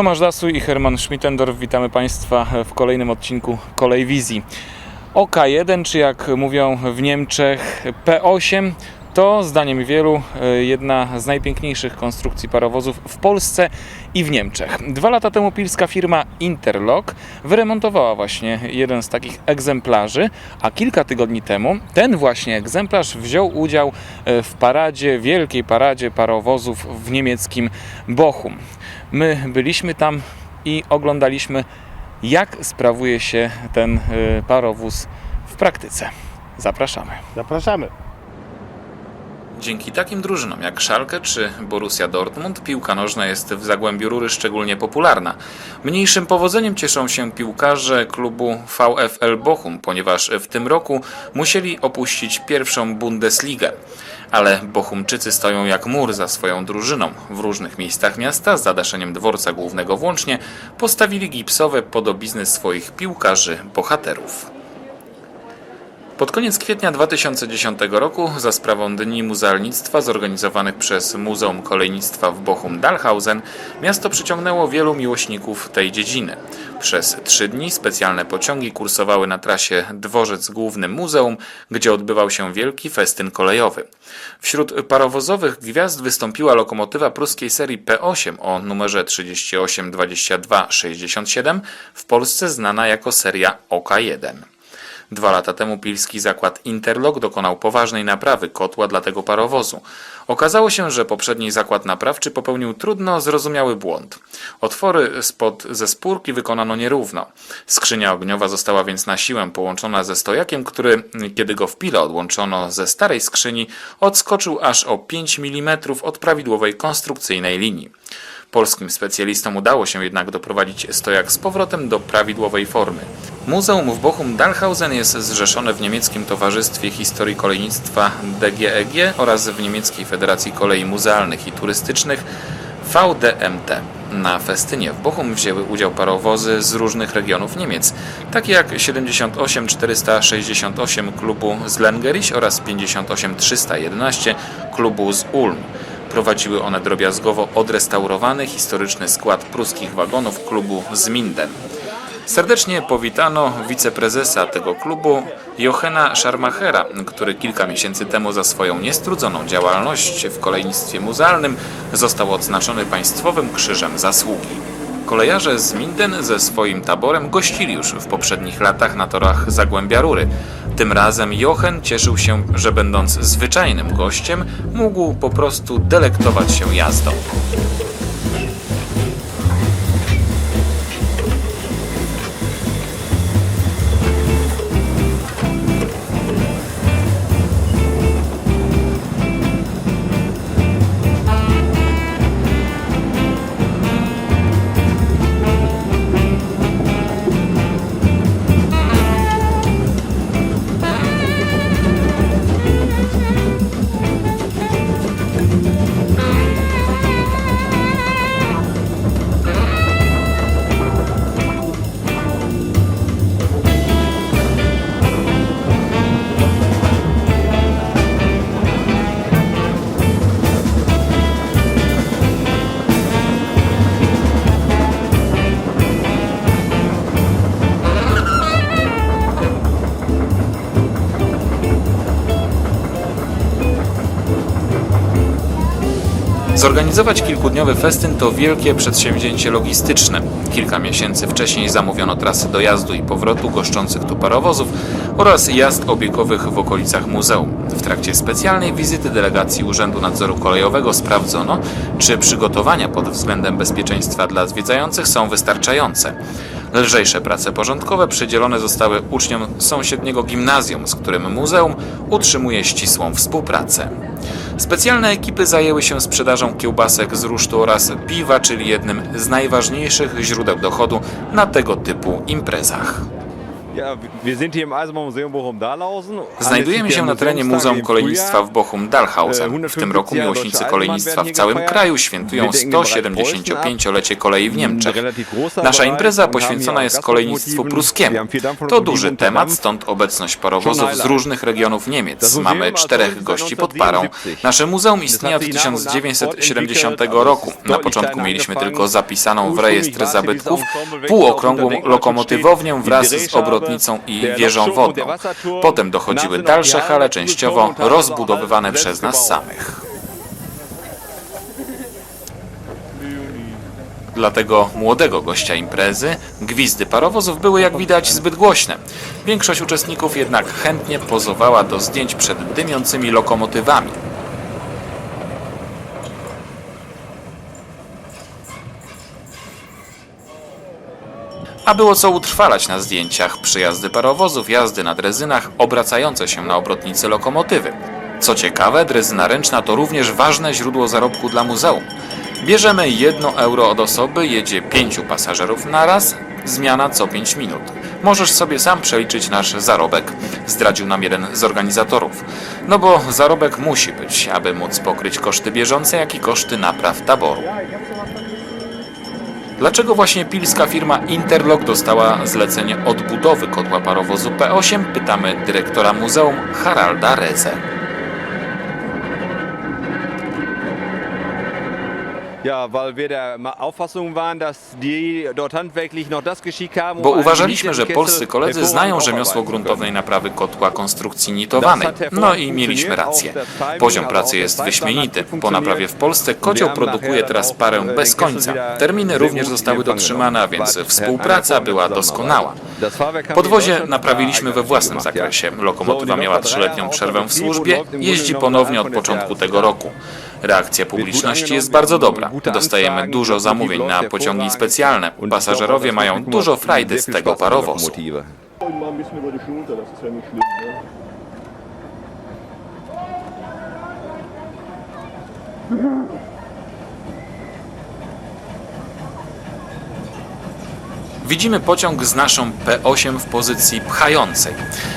Tomasz Dasuj i Herman Schmittendorf, witamy Państwa w kolejnym odcinku Kolej Wizji. OK1, czy jak mówią w Niemczech P8, to zdaniem wielu e, jedna z najpiękniejszych konstrukcji parowozów w Polsce i w Niemczech. Dwa lata temu pilska firma Interlock wyremontowała właśnie jeden z takich egzemplarzy, a kilka tygodni temu ten właśnie egzemplarz wziął udział e, w paradzie, wielkiej paradzie parowozów w niemieckim Bochum. My byliśmy tam i oglądaliśmy, jak sprawuje się ten y, parowóz w praktyce. Zapraszamy. Zapraszamy. Dzięki takim drużynom jak Schalke czy Borussia Dortmund piłka nożna jest w Zagłębiu Rury szczególnie popularna. Mniejszym powodzeniem cieszą się piłkarze klubu VfL Bochum, ponieważ w tym roku musieli opuścić pierwszą Bundesligę. Ale Bochumczycy stoją jak mur za swoją drużyną. W różnych miejscach miasta, z zadaszeniem dworca głównego włącznie, postawili gipsowe podobizny swoich piłkarzy bohaterów. Pod koniec kwietnia 2010 roku za sprawą Dni Muzealnictwa zorganizowanych przez Muzeum Kolejnictwa w Bochum-Dalhausen miasto przyciągnęło wielu miłośników tej dziedziny. Przez trzy dni specjalne pociągi kursowały na trasie Dworzec Główny Muzeum, gdzie odbywał się wielki festyn kolejowy. Wśród parowozowych gwiazd wystąpiła lokomotywa pruskiej serii P8 o numerze 382267, w Polsce znana jako seria OK1. Dwa lata temu pilski zakład Interlock dokonał poważnej naprawy kotła dla tego parowozu. Okazało się, że poprzedni zakład naprawczy popełnił trudno zrozumiały błąd. Otwory spod zespórki wykonano nierówno. Skrzynia ogniowa została więc na siłę połączona ze stojakiem, który, kiedy go w pile odłączono ze starej skrzyni, odskoczył aż o 5 mm od prawidłowej konstrukcyjnej linii. Polskim specjalistom udało się jednak doprowadzić stojak z powrotem do prawidłowej formy. Muzeum w Bochum-Dalhausen jest zrzeszone w niemieckim Towarzystwie Historii Kolejnictwa DGEG oraz w Niemieckiej Federacji Kolei Muzealnych i Turystycznych VDMT. Na festynie w Bochum wzięły udział parowozy z różnych regionów Niemiec, takie jak 78468 klubu z Lengerich oraz 58311 klubu z Ulm. Prowadziły one drobiazgowo odrestaurowany historyczny skład pruskich wagonów klubu z Minden. Serdecznie powitano wiceprezesa tego klubu Jochena Scharmachera, który kilka miesięcy temu za swoją niestrudzoną działalność w kolejnictwie muzealnym został odznaczony Państwowym Krzyżem Zasługi. Kolejarze z Minden ze swoim taborem gościli już w poprzednich latach na torach Zagłębia Rury. Tym razem Jochen cieszył się, że będąc zwyczajnym gościem, mógł po prostu delektować się jazdą. Zorganizować kilkudniowy festyn to wielkie przedsięwzięcie logistyczne. Kilka miesięcy wcześniej zamówiono trasy dojazdu i powrotu goszczących tu parowozów oraz jazd obiegowych w okolicach muzeum. W trakcie specjalnej wizyty delegacji Urzędu Nadzoru Kolejowego sprawdzono, czy przygotowania pod względem bezpieczeństwa dla zwiedzających są wystarczające. Lżejsze prace porządkowe przydzielone zostały uczniom sąsiedniego gimnazjum, z którym muzeum utrzymuje ścisłą współpracę. Specjalne ekipy zajęły się sprzedażą kiełbasek z rusztu oraz piwa, czyli jednym z najważniejszych źródeł dochodu na tego typu imprezach. Znajdujemy się na terenie Muzeum Kolejnictwa w Bochum-Dalhausen. W tym roku miłośnicy kolejnictwa w całym kraju świętują 175-lecie kolei w Niemczech. Nasza impreza poświęcona jest kolejnictwu pruskiemu. To duży temat, stąd obecność parowozów z różnych regionów Niemiec. Mamy czterech gości pod parą. Nasze muzeum istnieje od 1970 roku. Na początku mieliśmy tylko zapisaną w rejestr zabytków półokrągłą lokomotywownię wraz z obrotnicą i wieżą wodną. Potem dochodziły dalsze hale, częściowo rozbudowywane przez nas samych. Dla tego młodego gościa imprezy gwizdy parowozów były jak widać zbyt głośne. Większość uczestników jednak chętnie pozowała do zdjęć przed dymiącymi lokomotywami. A było co utrwalać na zdjęciach, przyjazdy parowozów, jazdy na drezynach, obracające się na obrotnicy lokomotywy. Co ciekawe, drezyna ręczna to również ważne źródło zarobku dla muzeum. Bierzemy 1 euro od osoby, jedzie pięciu pasażerów naraz, zmiana co 5 minut. Możesz sobie sam przeliczyć nasz zarobek, zdradził nam jeden z organizatorów. No bo zarobek musi być, aby móc pokryć koszty bieżące, jak i koszty napraw taboru. Dlaczego właśnie pilska firma Interlock dostała zlecenie odbudowy kotła parowozu P8? Pytamy dyrektora muzeum Haralda Reze. Ja, weil wir der Auffassung waren, dass die dort handwerklich noch das Geschick haben, Bo uważaliśmy, że polscy koledzy znają rzemiosło gruntownej naprawy kotła konstrukcji nitowanej. No i mieliśmy rację. Poziom pracy jest wyśmienity. Po naprawie w Polsce kocioł produkuje teraz parę bez końca. Terminy również zostały dotrzymane, a więc współpraca była doskonała. Podwozie naprawiliśmy we własnym zakresie. Lokomotywa miała trzyletnią przerwę w służbie, jeździ ponownie od początku tego roku. Reakcja publiczności jest bardzo dobra. Dostajemy dużo zamówień na pociągi specjalne. Pasażerowie mają dużo frajdy z tego parowozu. mal Widzimy pociąg z naszą P8 w pozycji pchającej.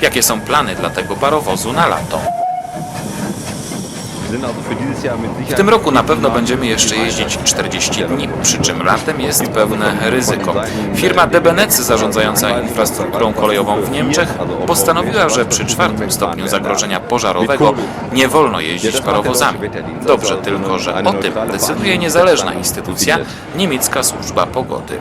Jakie są plany dla tego parowozu na lato? W tym roku na pewno będziemy jeszcze jeździć 40 dni, przy czym latem jest pewne ryzyko. Firma DBNEC zarządzająca infrastrukturą kolejową w Niemczech postanowiła, że przy czwartym stopniu zagrożenia pożarowego nie wolno jeździć parowozami. Dobrze tylko, że o tym decyduje niezależna instytucja, niemiecka służba pogody.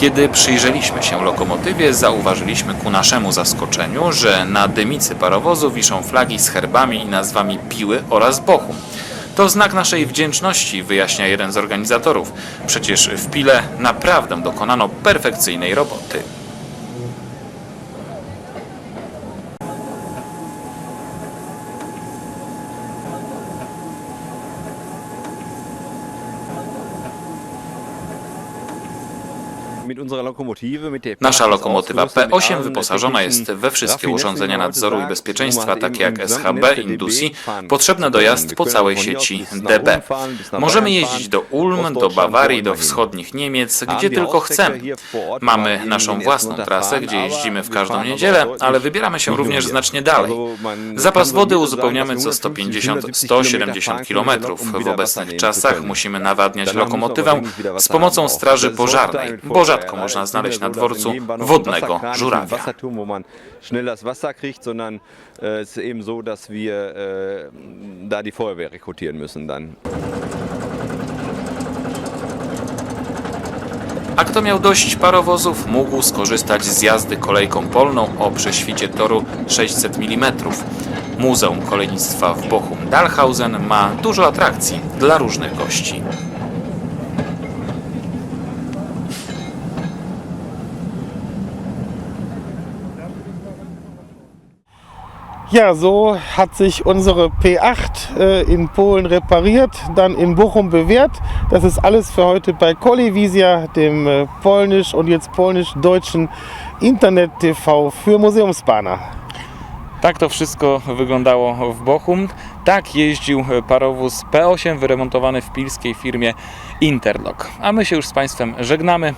Kiedy przyjrzeliśmy się lokomotywie, zauważyliśmy ku naszemu zaskoczeniu, że na dymicy parowozu wiszą flagi z herbami i nazwami Piły oraz Bochum. To znak naszej wdzięczności, wyjaśnia jeden z organizatorów. Przecież w Pile naprawdę dokonano perfekcyjnej roboty. Nasza lokomotywa P8 wyposażona jest we wszystkie urządzenia nadzoru i bezpieczeństwa, takie jak SHB, Indusi, potrzebne do jazd po całej sieci DB. Możemy jeździć do Ulm, do Bawarii, do wschodnich Niemiec, gdzie tylko chcemy. Mamy naszą własną trasę, gdzie jeździmy w każdą niedzielę, ale wybieramy się również znacznie dalej. Zapas wody uzupełniamy co 150-170 km. W obecnych czasach musimy nawadniać lokomotywę z pomocą straży pożarnej, bo rzadko można znaleźć na dworcu wodnego żurawia. äh, äh. A kto miał dość parowozów, mógł skorzystać z jazdy kolejką polną o prześwicie toru 600 mm. Muzeum Kolejnictwa w Bochum-Dalhausen ma dużo atrakcji dla różnych gości. Ja, so hat sich unsere P8 äh, in Polen repariert, dann in Bochum bewährt. Das ist alles für heute bei Kolewizja, dem äh, polnisch und jetzt polnisch-deutschen Internet-TV für Museumsbahner. Tak to wszystko wyglądało w Bochum. Tak jeździł parowóz P8 wyremontowany w pilskiej firmie Interlock. A my się już z Państwem żegnamy.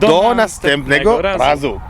Do, następnego razu.